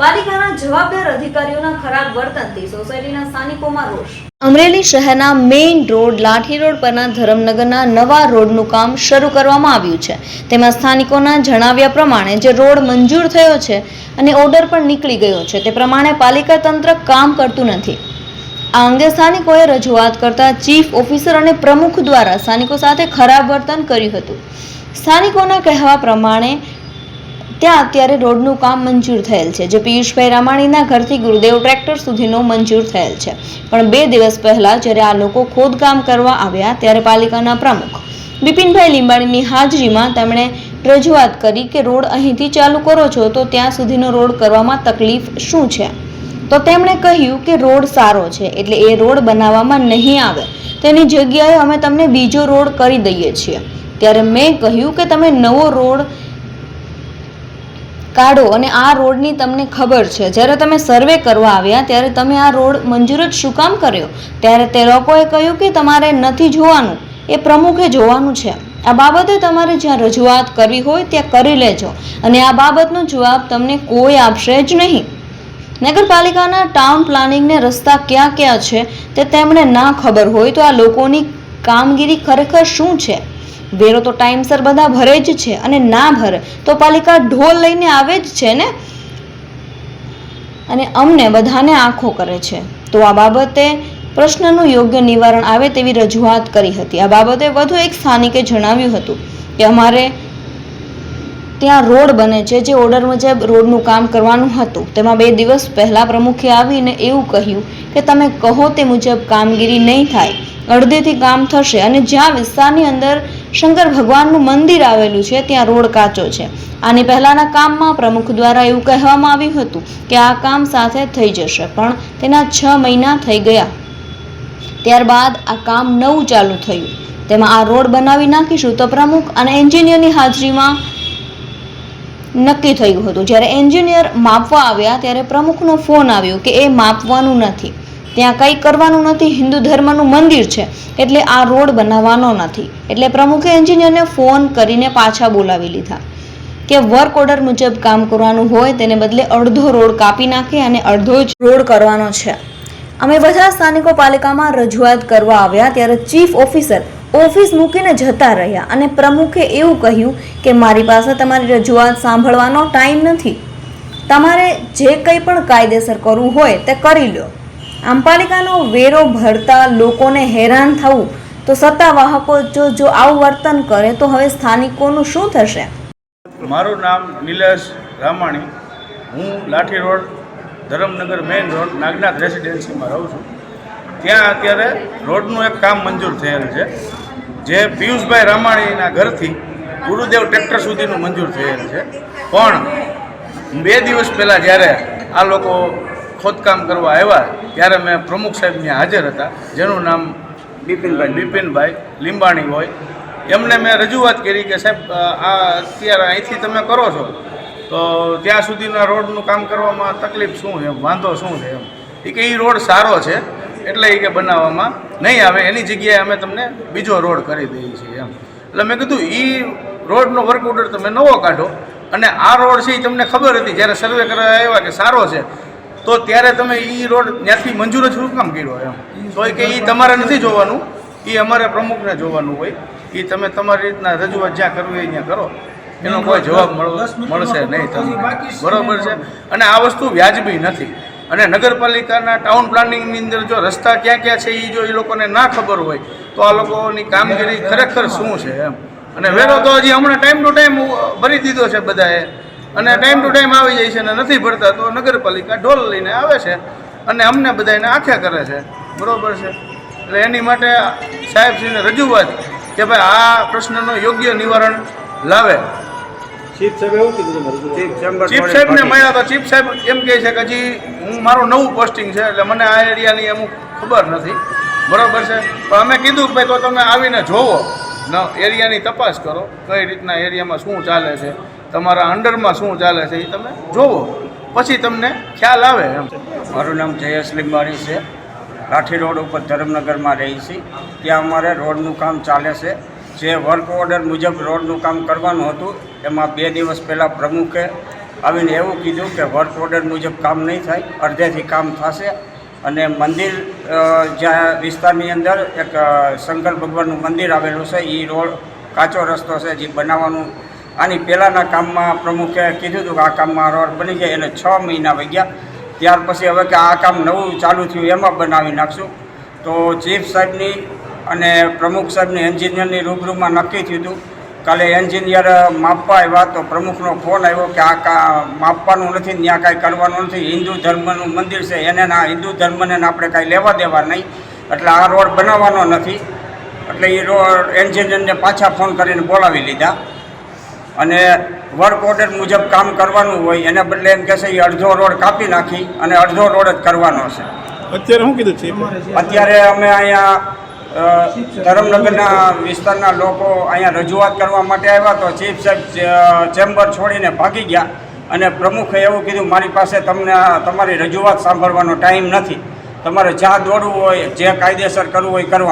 પાલિકાના જવાબદાર અધિકારીઓના ખરાબ વર્તનથી સોસાયટીના સ્થાનિકોમાં રોષ. અમરેલી શહેરના મેઇન રોડ, લાઠી રોડ પરના ધરમનગરના નવા રોડનું કામ શરૂ કરવામાં આવ્યું છે. તેમાં સ્થાનિકોના જણાવ્યા પ્રમાણે જે રોડ મંજૂર થયો છે અને ઓર્ડર પણ નીકળી ગયો છે, તે પ્રમાણે પાલિકા તંત્ર કામ કરતું નથી. આ અંગે સ્થાનિકોએ રજૂઆત કરતા ચીફ ઓફિસર અને પ્રમુખ દ્વારા સ્થાનિકો સાથે ખરાબ વર્તન કર્યું હતું. સ્થાનિકોના કહેવા પ્રમાણે ત્યાં અત્યારે રોડનું કામ મંજૂર થયેલ છે. જે પિયુષભાઈ રામાણીના ઘરથી ગુરુદેવ ટ્રેક્ટર સુધીનો મંજૂર થયેલ છે. પણ બે દિવસ પહેલા જ્યારે આ લોકો ખોદકામ કરવા આવ્યા ત્યારે પાલિકાના પ્રમુખ બિપિનભાઈ લીંબાણીની હાજરીમાં તેમણે રજૂઆત કરી કે રોડ અહીંથી ચાલુ કરો છો, તો ત્યાં સુધીનો રોડ કરવામાં તકલીફ શું છે? તો તેમણે કહ્યું કે રોડ સારો છે, એટલે એ રોડ બનાવવામાં નહીં આવે. તેની જગ્યાએ અમે તમને બીજો રોડ કરી દઈએ છીએ. ત્યારે મેં કહ્યું કે તમે નવો રોડ કાઢો અને આ રોડની તમને ખબર છે. જ્યારે તમે સર્વે કરવા આવ્યા, ત્યારે તમે આ રોડ મંજૂર જ શું કામ કર્યો? ત્યારે તે લોકોએ કહ્યું કે તમારે નથી જોવાનું. એ પ્રમુખે જોવાનું છે. આ બાબતે તમારે જ્યાં રજૂઆત કરવી હોય, ત્યાં કરી લેજો. અને આ બાબતનો જવાબ તમને કોઈ આપશે જ નહીં. નગરપાલિકાના ટાઉન પ્લાનિંગને રસ્તા ક્યાં ક્યાં છે તે તેમણે ના ખબર હોય તો આ લોકોની કામગીરી ખરેખર શું છે? વેરો તો ટાઈમસર બધા ભરે જ છે અને ના ભરે, તો પાલિકા ઢોલ લઈને આવે જ છે ને? અને અમને બધાને આંખો કરે છે. તો આ બાબતે પ્રશ્નનું યોગ્ય નિવારણ આવે તેવી રજૂઆત કરી હતી. આ બાબતે વધુ એક સ્થાનિકે જણાવ્યું હતું કે અમારે ત્યાં રોડ બને છે, જે ઓર્ડર મુજબ રોડનું કામ કરવાનું હતું. તેમાં બે દિવસ પહેલા પ્રમુખે આવીને એવું કહ્યું કે તમે કહો તે મુજબ કામગીરી નહીં થાય. અડધેથી કામ થશે અને જ્યાં વિસ્તારની અંદર શંકર ભગવાનનું મંદિર આવેલું છે, ત્યાં રોડ કાચો છે. આની પહેલાંના કામમાં પ્રમુખ દ્વારા એવું કહેવામાં આવ્યું હતું કે આ કામ સાથે થઈ જશે, પણ તેના છ મહિના થઈ ગયા. ત્યારબાદ આ કામ નવું ચાલુ થયું. તેમાં આ રોડ બનાવી નાખીશું તો પ્રમુખ અને એન્જિનિયરની હાજરીમાં નક્કી થયું હતું. જ્યારે એન્જિનિયર માપવા આવ્યા, ત્યારે પ્રમુખનો ફોન આવ્યો કે એ માપવાનું નથી. ત્યાં કંઈ કરવાનું નથી, હિન્દુ ધર્મનું મંદિર છે, એટલે આ રોડ બનાવવાનો નથી. એટલે પ્રમુખે એન્જિનિયરને ફોન કરીને પાછા બોલાવી લીધા કે વર્ક ઓર્ડર મુજબ કામ કરવાનું હોય તેને બદલે અડધો રોડ કાપી નાખે અને અડધો જ રોડ કરવાનો છે. અમે બધા સ્થાનિકો પાલિકામાં રજૂઆત કરવા આવ્યા ત્યારે ચીફ ઓફિસર ઓફિસ મૂકીને જતા રહ્યા અને પ્રમુખે એવું કહ્યું કે મારી પાસે તમારી રજૂઆત સાંભળવાનો ટાઈમ નથી. તમારે જે કંઈ પણ કાયદેસર કરવું હોય તે કરી લો. આમ પાલિકાનો વેરો ભરતા લોકોને હેરાન થવું, તો સત્તાવાહકો જો જો આવું વર્તન કરે, તો હવે સ્થાનિકોનું શું થશે? મારું નામ નિલેશ રામાણી. હું Lathi road, Dharamnagar main road, Nagnath રેસિડેન્સીમાં રહું છું. ત્યાં અત્યારે રોડનું એક કામ મંજૂર થયેલ છે. જે પિયુષભાઈ રામાણીના ઘરથી ગુરુદેવ ટ્રેક્ટર સુધીનું મંજૂર થયેલ છે. પણ બે દિવસ પહેલાં જ્યારે આ લોકો ખોદકામ કરવા આવ્યા ત્યારે મેં પ્રમુખ સાહેબ ત્યાં હાજર હતા જેનું નામ બિપિનભાઈ બિપિનભાઈ લીંબાણી હોય. એમને મેં રજૂઆત કરી કે સાહેબ આ અત્યારે અહીંથી તમે કરો છો. તો ત્યાં સુધીના રોડનું કામ કરવામાં તકલીફ શું એમ વાંધો શું છે એમ. એ કે એ રોડ સારો છે એટલે એ કે બનાવવામાં નહીં આવે. એની જગ્યાએ અમે તમને બીજો રોડ કરી દઈએ છીએ એમ. એટલે મેં કીધું એ રોડનો વર્ક ઓર્ડર તમે નવો કાઢો. અને આ રોડ છે એ તમને ખબર હતી જ્યારે સર્વે કરવા આવ્યા કે સારો છે તો ત્યારે તમે એ રોડ ત્યાંથી મંજૂર જ શું કામ કર્યો એમ? તો કે એ તમારે નથી જોવાનું. એ અમારે પ્રમુખને જોવાનું હોય. એ તમે તમારી રીતના રજૂઆત જ્યાં કરવી ત્યાં કરો. એનો કોઈ જવાબ મળશે નહીં તમને. બરોબર છે? અને આ વસ્તુ વ્યાજબી નથી. અને નગરપાલિકાના ટાઉન પ્લાનિંગની અંદર જો રસ્તા ક્યાં ક્યાં છે એ જો એ લોકોને ના ખબર હોય તો આ લોકોની કામગીરી ખરેખર શું છે એમ? અને વેરો તો હજી હમણાં ટાઈમ ટુ ટાઈમ ભરી દીધો છે બધાએ. અને ટાઈમ ટુ ટાઈમ આવી જાય છે અને નથી ભરતા તો નગરપાલિકા ઢોલ લઈને આવે છે અને અમને બધાને આખ્યા કરે છે. બરોબર છે? એટલે એની માટે સાહેબશ્રીને રજૂઆત કે ભાઈ આ પ્રશ્નનો યોગ્ય નિવારણ લાવે. ચીફ સાહેબ એવું કીધું ચીફ સાહેબને મળ્યા તો ચીફ સાહેબ એમ કહે છે કે હજી હું મારું નવું પોસ્ટિંગ છે એટલે મને આ એરિયાની અમુક ખબર નથી. બરોબર છે? પણ અમે કીધું કે ભાઈ તો તમે આવીને જોવો. ન એરિયાની તપાસ કરો. કઈ રીતના એરિયામાં શું ચાલે છે? તમારા અંડરમાં શું ચાલે છે એ તમે જોવો. પછી તમને ખ્યાલ આવે એમ. મારું નામ જયેશ લીંબાણી છે. લાઠી રોડ ઉપર ધરમનગરમાં રહી છીએ ત્યાં અમારે રોડનું કામ ચાલે છે. જે વર્ક ઓર્ડર મુજબ રોડનું કામ કરવાનું હતું, એમાં બે દિવસ પહેલાં પ્રમુખે આવીને એવું કીધું કે વર્ક ઓર્ડર મુજબ કામ નહીં થાય, અડધેથી કામ થશે. અને મંદિર જ્યાં વિસ્તારની અંદર એક શંકર ભગવાનનું મંદિર આવેલું છે એ રોડ કાચો રસ્તો છે, જે બનાવવાનું આની પહેલાંના કામમાં પ્રમુખે કીધું હતું કે આ કામમાં રોડ બની જાય. એને છ મહિના વગ્યા. ત્યાર પછી હવે કે આ કામ નવું ચાલુ થયું, એમાં બનાવી નાખશું. તો ચીફ સાહેબની અને પ્રમુખ સાહેબની એન્જિનિયરની રૂબરૂમાં નક્કી થયું હતું. કાલે એન્જિનિયર માપવા આવ્યા તો પ્રમુખનો ફોન આવ્યો કે આ કા, માપવાનું નથી, ત્યાં કાંઈ કરવાનું નથી. હિન્દુ ધર્મનું મંદિર છે, એને ના, હિન્દુ ધર્મને આપણે કાંઈ લેવા દેવા નહીં. એટલે આ રોડ બનાવવાનો નથી. એટલે એ રોડ એન્જિનિયરને પાછા ફોન કરીને બોલાવી લીધા. અને વર્ક ઓર્ડર મુજબ કામ કરવાનું હોય એને બદલે એમ કહેશે એ અડધો રોડ કાપી નાખી અને અડધો રોડ જ કરવાનો છે. અત્યારે શું કીધું છે? અત્યારે અમે અહીંયા ધરમનગરના વિસ્તારના લોકો અહીંયા રજૂઆત કરવા માટે આવ્યા તો ચીફ સાહેબ ચેમ્બર છોડીને ભાગી ગયા અને પ્રમુખે એવું કીધું મારી પાસે તમને તમારી રજૂઆત સાંભળવાનો ટાઈમ નથી. તમારે જ્યાં દોડવું હોય જે કાયદેસર કરવું હોય કરવા